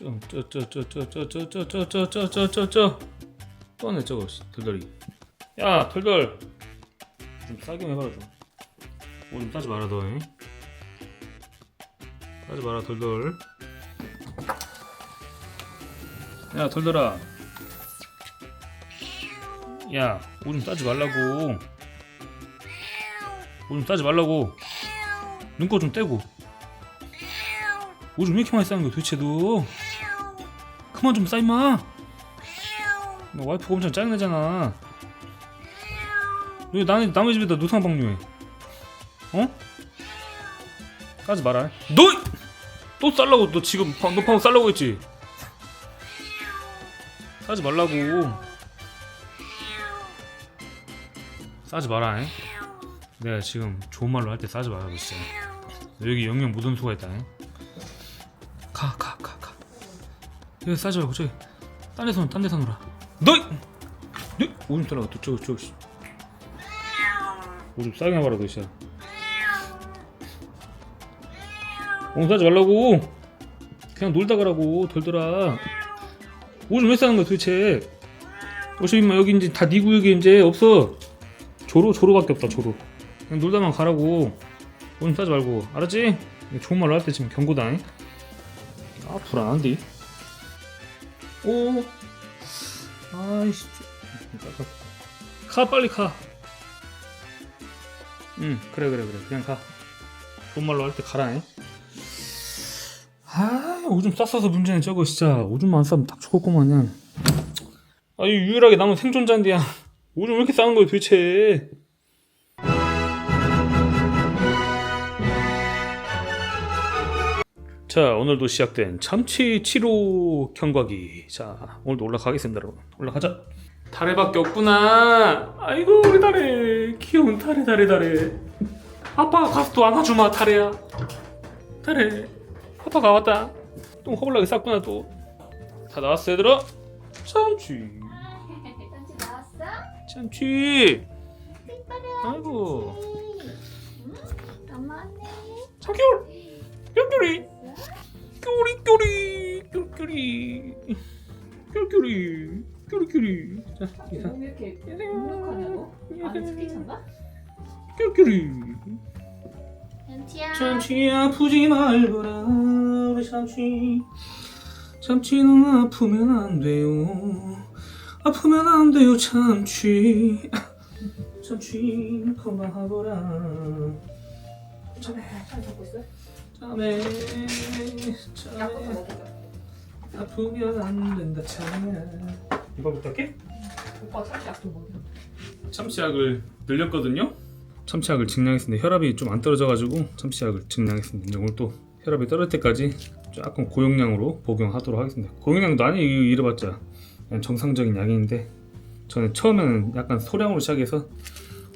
저저저저저저저저저저저저 또하네 저거 씨, 덜덜이 야 덜덜 좀 싸게 좀 해봐라 좀오좀 싸지 마라 너 잉? 싸지 마라 덜덜 야 덜덜아 야 오줌 싸지 말라고 오줌 싸지 말라고 눈꺼 좀 떼고 오줌 왜 이렇게 많이 싸는 거야 도대체 너 그만 좀 싸 임마 너 와이프가 엄청 짜증내잖아 왜 남의, 남의 집에다 노상방뇨해 어? 까지 마라 너! 또 쌀라고 너 지금 방, 너 방금 쌀라고 했지? 싸지 말라고 싸지 마라 잉? 내가 지금 좋은 말로 할 때 싸지 너 진짜 여기 영영 묻은 수가 있다 잉? 가가 가가 여기 싸지 말고 저기 딴 데서 딴 데서 놀아 너! 너! 오줌 따라가 또 저기 저기 씨. 오줌 싸게 해봐라 너 진짜 오줌 싸지 말라고 그냥 놀다 가라고 돌더라 오줌 왜 싸는 거야 도대체 어차피 임마 여기 이제 다 네 구역이 이제 없어 조로 조로밖에 없다 조로 그냥 놀다만 가라고 오줌 싸지 말고 알았지? 좋은 말로 할 때 지금 경고다 잉? 아 불안한데 오. 아이씨. 가 빨리 가 응 그래 그래 그래. 그냥 가. 좋은 말로 할 때 가라 잉? 아 오줌 쌌어서 문제는 저거 진짜 오줌만 안 싸면 딱 죽었구만 그냥. 아이 유일하게 남은 생존자인데 야. 오줌 왜 이렇게 싸는 거야 도대체 자 오늘도 시작된 참치 치료 경과기. 자 오늘도 올라가겠습니다 여러분. 올라가자. 다래밖에 없구나. 아이고 우리 다래 귀여운 다래 다래 다래 아빠가 가서 또 안아주마 다래야. 다래 아빠가 왔다. 똥 허블나게 쌌구나 또. 다 나왔어 얘들아? 참치. 딴지 나왔어? 참치. 아이고. 엄마. 참기울 껴끼리 끼우리. 자 이사. 왜 이렇게 눅눅하냐고? 안에 스키 찬가? 끼우리. 현치야. 참치 아프지 말거라. 우리 참치. 참치는 아프면 안 돼요. 아프면 안 돼요 참치. 참치 건강하거라. 참에 잘 잡고 있어? 참에 약부터 참에 먹자. 아프면 안 된다 참에 이거부터 할게 오빠 참치 약도 먹여. 참치약을 늘렸거든요. 참치약을 증량했습니다. 혈압이 좀 안 떨어져가지고 참치약을 증량했습니다. 오늘 또 혈압이 떨어질 때까지 조금 고용량으로 복용하도록 하겠습니다. 고용량도 아니 이래봤자 그냥 정상적인 약인데 저는 처음에는 약간 소량으로 시작해서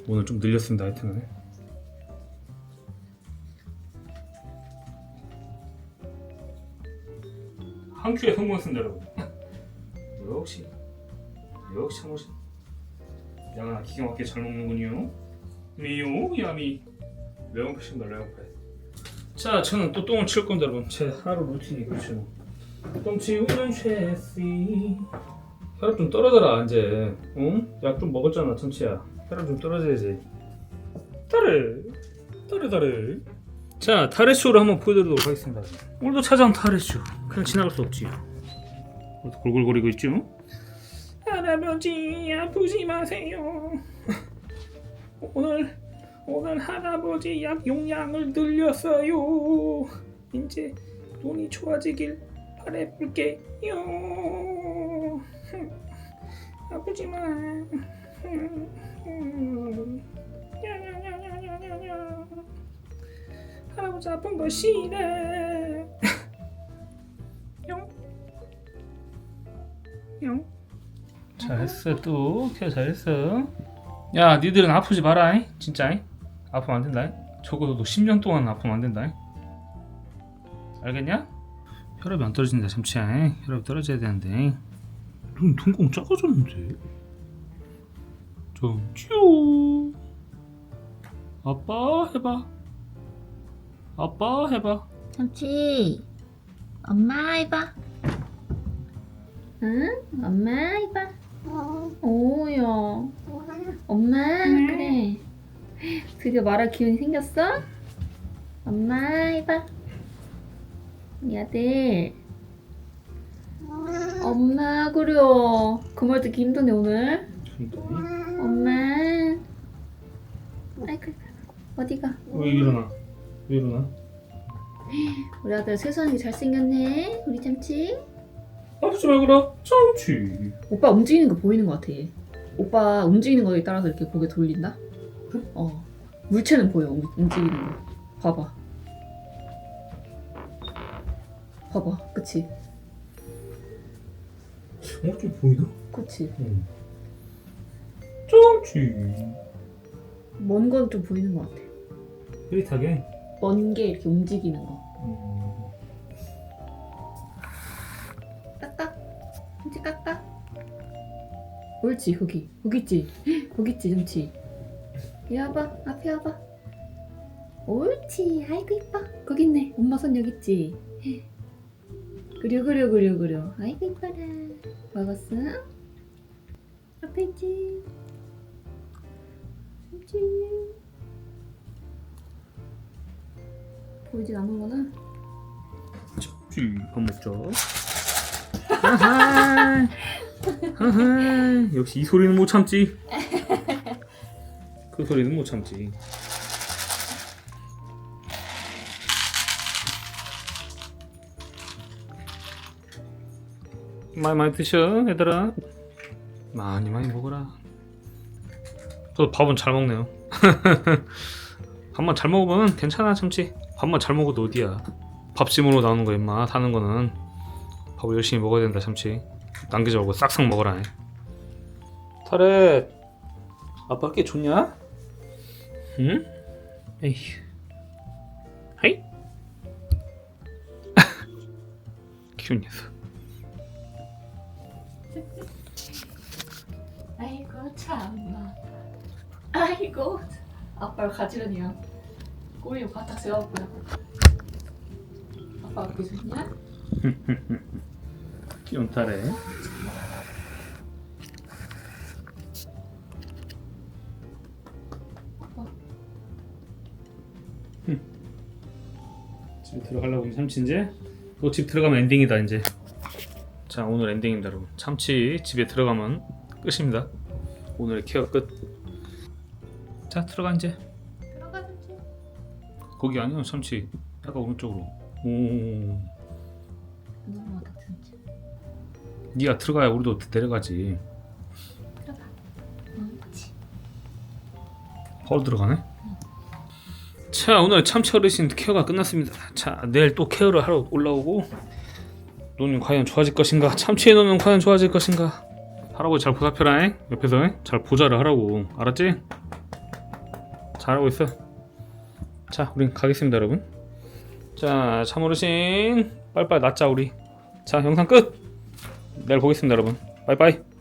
오늘 좀 늘렸습니다. 하여튼 한 큐에 성공했습니다, 여러분. 역시 역시 한 번씩 양아 기가 막히게 잘 먹는군요. 미요 야미. 매운 매운 표. 자 저는 또 똥을 치울 건데 여러분. 제 하루 루틴이 그렇죠. 똥 치우는 쉐시. 혈압 좀 떨어져라 이제. 응? 약 좀 먹었잖아 참치야. 혈압 좀 떨어져야지. 따래 따래 따래 자 타레쇼를 한번 보여드리도록 하겠습니다. 오늘도 찾아온 타레쇼 그냥 지나갈 수 없지. 골골거리고 있죠 할아버지 아프지 마세요. 오늘 오늘 할아버지 약 용량을 늘렸어요. 이제 눈이 좋아지길 바래볼게요. 아프지 마. 야야야야야야야. 할아버지 아픈 거 싫어. 용. 용. 잘했어 또 케어 잘했어 야 니들은 아프지 마라 잉? 진짜 잉? 아프면 안 된다 잉? 적어도 10년 동안 아프면 안 된다 잉? 알겠냐? 혈압이 안 떨어진다 잠시야 잉? 혈압이 떨어져야 되는데 잉? 눈 둥공 작아졌는데 잠시요 아빠 해봐 아빠 해봐 현치. 엄마 해봐. 응? 엄마 이봐. 오야. 엄마 그래. 드디어 말할 기운이 생겼어? 엄마 이봐. 우리 아들. 엄마 그래요. 그말 듣기 힘드네 오늘. 엄마. 아이고 어디가? 왜 일어나? 왜 일어나? 우리 아들 세상에 잘생겼네. 우리 참치. 아프지 말거라 참치 오빠 움직이는 거 보이는 것 같아. 얘. 오빠 움직이는 거에 따라서 이렇게 고개 돌린다. 어. 물체는 보여. 움- 움직이는 거. 봐봐. 봐봐. 그치? 어? 좀 보이나? 그치? 응 참치 먼 건 좀 보이는 것 같아. 흐릿하게 먼 게 이렇게 움직이는 거. 참치 깍깍. 옳지, 있지? 거기 있지, 참치. 이리 와봐. 앞에 와봐. 옳지. 아이고, 이뻐. 거기 있네. 엄마 손 여기 있지? 그려, 그려, 그려, 그려. 아이고, 이뻐라. 먹었어? 앞에 있지? 참치. 보이진 않는구나. 밥 먹자 역시 이 소리는 못 참지. 그 소리는 못 참지. 많이 많이 드셔 얘들아. 많이 많이 먹어라. 저 밥은 잘 먹네요. 밥만 잘 먹으면 괜찮아 참치. 밥만 잘 먹어도 어디야? 밥심으로 나오는 거 임마. 사는 거는 밥을 열심히 먹어야 된다 참치 남기지 말고 싹싹 먹어라 타렛 아빠 게 좋냐? 응? 에휴 헤이 키운 녀석 아이고 참나. 아이고. 아빠를 가지런히야. 꼬리에 바짝 세웠고요. 아빠 그게 좋냐? 귀여운 타렛 집에 들어가려고 참치 이제 너집 들어가면 엔딩이다 이제. 자 오늘 엔딩입니다 여러분. 참치 집에 들어가면 끝입니다. 오늘의 케어 끝자 들어가 이제. 들어가 참치. 거기 아니야 참치. 약간 오른쪽으로. 오 네가 들어가야 우리도 내려가지 들어가. 옳지. 바로 들어가네. 자 오늘 참치 어르신 케어가 끝났습니다. 자 내일 또 케어를 하러 올라오고 노는 과연 좋아질 것인가? 참치의 노는 과연 좋아질 것인가? 할아버지 잘 보살펴라 잉? 옆에서 잉? 잘 보자를 하라고 알았지? 잘하고 있어. 자 우린 가겠습니다 여러분. 자 참어르신 빨리빨리 낫자 우리. 자 영상 끝. 내일 보겠습니다 여러분. 빠이빠이.